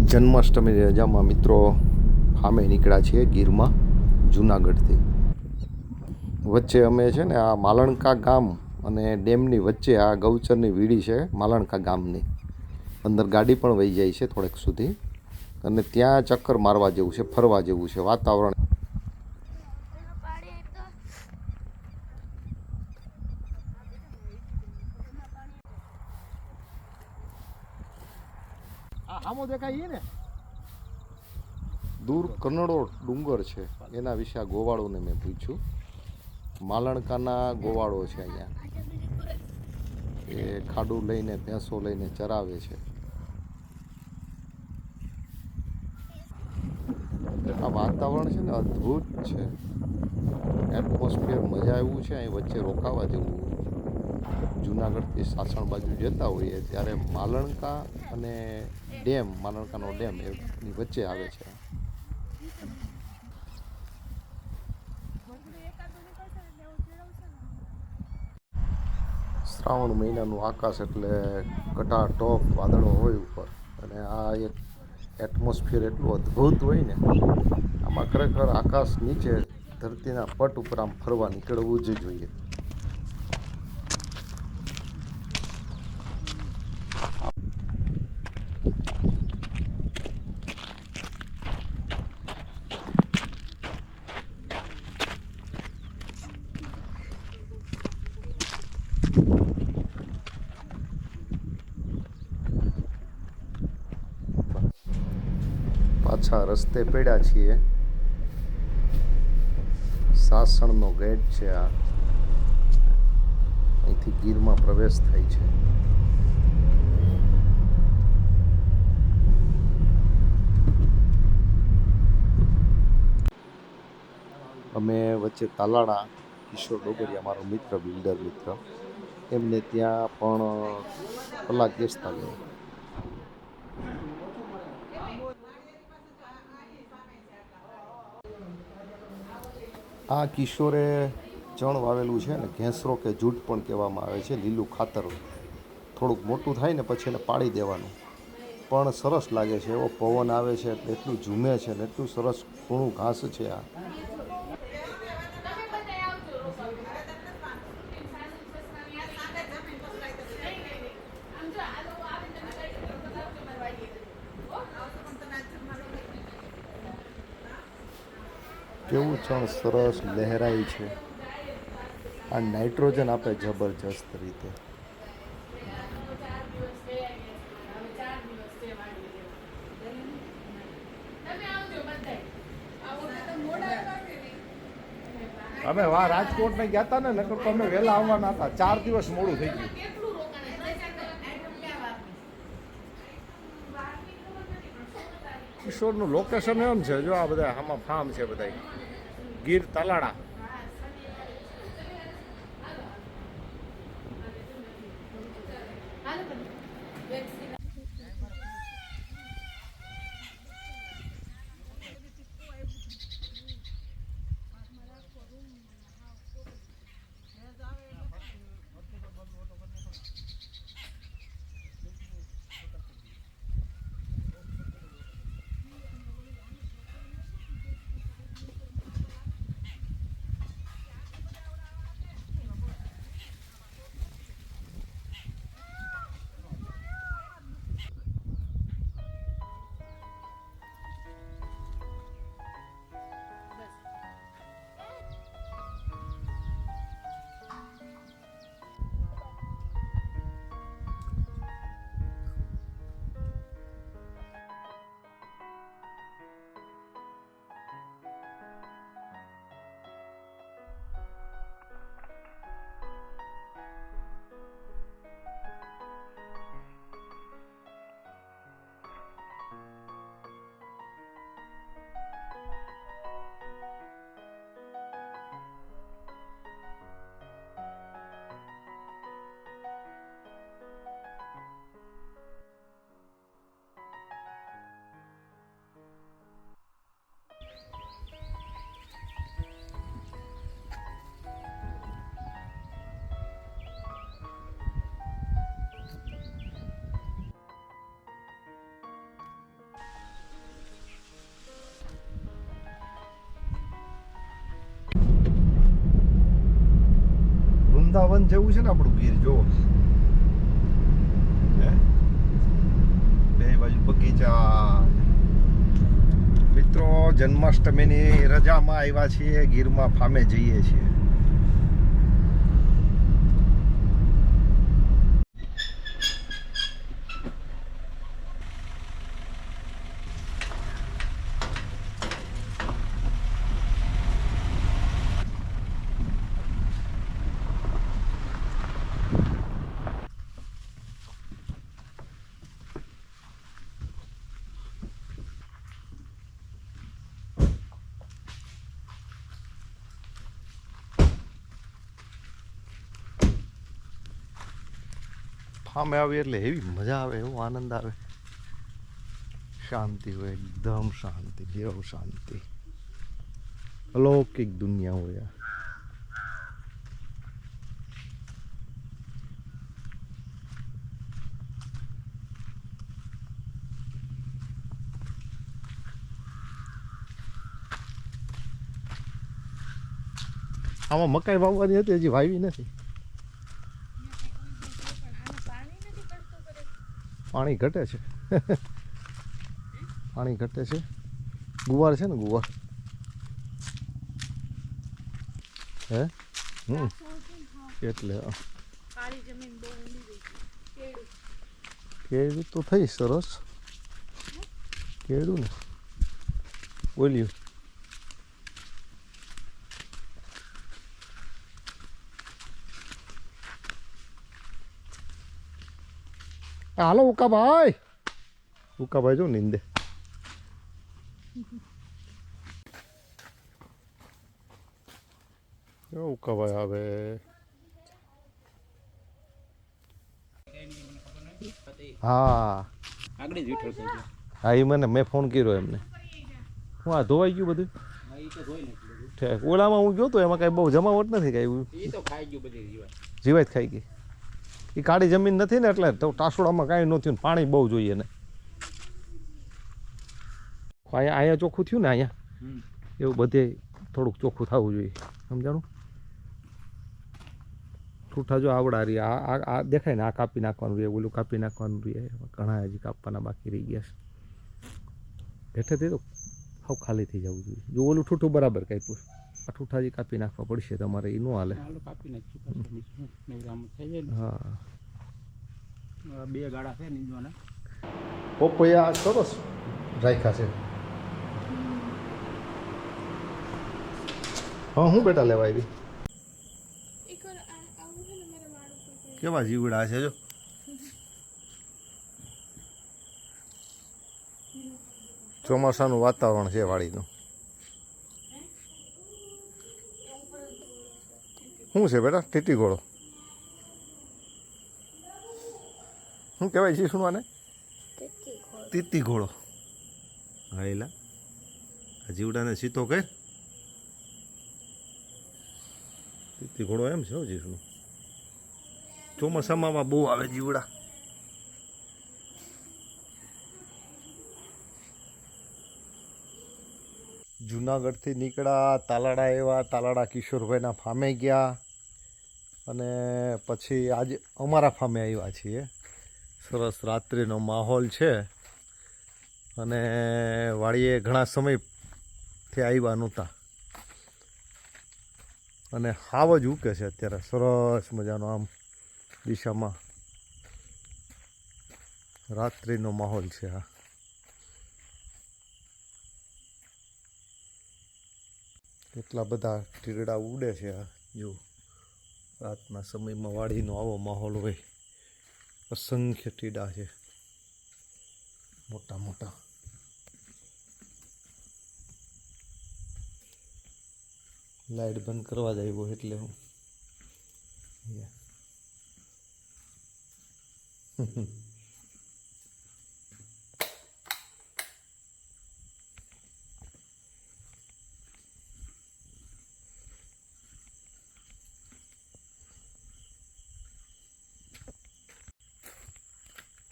જન્માષ્ટમીની રજામાં મિત્રો ફામે નીકળ્યા છીએ ગીરમાં જુનાગઢથી. વચ્ચે અમે છે ને આ માલણકા ગામ અને ડેમની વચ્ચે આ ગૌચરની વીડી છે માલણકા ગામની. અંદર ગાડી પણ વહી જાય છે થોડેક સુધી. અને ત્યાં ચક્કર મારવા જેવું છે, ફરવા જેવું છે, વાતાવરણ આ હામો દેખાય ને. દૂર કનડો ડુંગર છે. એના વિશે આ ગોવાળોને મેં પૂછ્યું. માલણકાના ગોવાળો છે અહીંયા. એ ખાડું લઈને, ભેંસો લઈને ચરાવે છે. આ વાતાવરણ છે ને અદ્ભુત છે. એટમોસ્ફિયર મજા આવ્યું છે, અહીં વચ્ચે રોકાવા જેવું. જુનાગઢથી સાસણ બાજુ જતા હોઈએ ત્યારે માલણકા અને ડેમ, માલણકાનો ડેમ એની વચ્ચે આવે છે. શ્રાવણ મહિનાનું આકાશ એટલે ટોપ વાદળો હોય ઉપર. અને આ એક એટમોસ્ફિયર એટલું અદ્ભુત હોય ને, આમાં ખરેખર આકાશ નીચે ધરતીના પટ ઉપર આમ ફરવા નીકળવું જ જોઈએ. પાછા રસ્તે પડ્યા છીએ. સાસણનો ગેટ છે આ. અહીંથી ગીરમાં પ્રવેશ થાય છે. અમે વચ્ચે તાલાળા કિશોર ડોગરિયા, મારો મિત્ર, બિલ્ડર મિત્ર. એમને ત્યાં પણ કલાક બેસતા ગયા. આ કિશોરે ચણ વાવેલું છે ને, ઘેંસરો કે જૂટ પણ કહેવામાં આવે છે, લીલું ખાતર. થોડુંક મોટું થાય ને પછી એને પાડી દેવાનું. પણ સરસ લાગે છે, એવો પવન આવે છે, એટલે એટલું ઝૂમે છે ને, એટલું સરસ કૂણું ઘાસ છે આ. કેવું ચણ સરસ લહેરાય છે. આ નાઇટ્રોજન આપે જબરજસ્ત રીતે. અમે વા રાજકોટ ને ગયા હતા ને, નકર તો અમે વહેલા આવવાના હતા. ચાર દિવસ મોડું થઈ ગયું. ગીરેશ્વરનું લોકેશન એમ છે. જો આ બધા આમાં ફાર્મ છે બધા ગીર તલાડા જેવું છે ને આપણું ગીર જો હે? બે બાજુ બગીચા. મિત્રો, જન્માષ્ટમીની રજામાં આવ્યા છીએ, ગીરમાં ફામે જઈએ છીએ. ફામે આવી એટલે એવી મજા આવે, એવો આનંદ આવે. શાંતિ હોય, એકદમ શાંતિ દેવ શાંતિ. અલૌકિક દુનિયા હોય આમાં મકાઈ વાવવાની હતી, હજી વાવી નથી. પાણી ઘટે છે. પાણી ઘટે છે. ગુવાર છે ને ગુવાર? હે? હમ. એટલે કેળું તો થઈ સરસ. કેળું ને. બોલ્યું હાલો ઉકાભાઈ ઉકાભાઈ જો નિંદે ઉકાભાઈ આવે હા આગળ જ વિઠ્ઠલ થઈ ગયો હા એ મને મેં ફોન કર્યો એમને હું આ ધોવાઈ ગયું બધું હા એ તો જોઈ નાખ્યું બધું ઠેક ઓલામાં હું ગયો તો એમાં કાંઈ બહુ જમાવટ નથી કાંઈ એ તો ખાઈ ગયું બધી જીવાત જીવાત ખાઈ ગઈ એ કાળી જમીન નથી ને એટલે તો ટાસોડામાં કાંઈ ન થયું ને પાણી બહુ જોઈએ ને. અહીંયા અહીંયા ચોખ્ખું થયું ને અહીંયા એવું બધે થોડુંક ચોખ્ખું થવું જોઈએ. સમજાણું? ઠૂઠા જો આવડા રહી આ આ આ દેખાય ને આ કાપી નાખવાનું રહે ઓલું કાપી નાખવાનું રહે. ઘણા હજી કાપવાના બાકી રહી ગયા છે. હેઠેથી તો સાવ ખાલી થઈ જવું જોઈએ. જો ઓલું ઠૂઠું બરાબર કાપ્યું આ ઠૂઠા કાપી નાખવા પડશે તમારે એ ન હાલે. કાપી હા. બે ગાડા છે પપૈયા સરસ રાખ્યા છે. હા હું બેટા લેવા આવી? કેવા જીવડા છે જો. ચોમાસાનું વાતાવરણ છે વાડીનું. શું છે બેટા? ટીટી ઘોડો શું કહેવાય છે શું આને તીતી ઘોડો હા એલા આ જીવડાને સીતો કહે તીતી ઘોડો એમ છે હો જીવનું ચોમાસામાં બહુ આવે જીવડા. જુનાગઢથી નીકળ્યા, તાલાડા આવ્યા, તાલાડા કિશોરભાઈના ફામે ગયા અને પછી આજે અમારા ફામે આવ્યા છીએ. સરસ રાત્રિનો માહોલ છે અને વાળીએ ઘણા સમયથી આવ્યા નહોતા. અને હાવ જ ઉકે છે અત્યારે, સરસ મજાનો આમ દિશામાં રાત્રિનો માહોલ છે આ. કેટલા બધા ટીરડા ઉડે છે આ. જો, રાતના સમયમાં વાડીનો આવો માહોલ હોય. અસંખ્ય ટીડા છે. મોટા મોટા. લાઈટ બંધ કરવા જ આવ્યો એટલે હું. Yeah.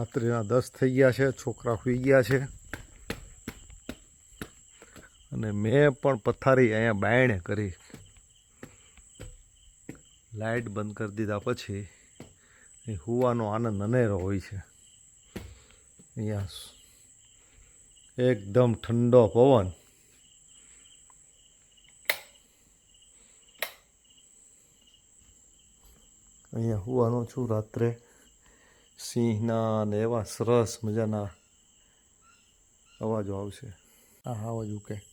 રાત્રિના દસ થઈ ગયા છે, છોકરા સુઈ ગયા છે. અને મેં પણ પથારી અહીંયા બાયણે કરી. લાઇટ બંધ કરી દીધા પછી એ હુવાનો આનંદ અનેરો હોય છે. અહીંયા એકદમ ઠંડો પવન. અહીંયા હુવાનો છું રાત્રે. સિંહના ને એવા સરસ મજાના અવાજો આવશે. આ અવાજ ઉકે.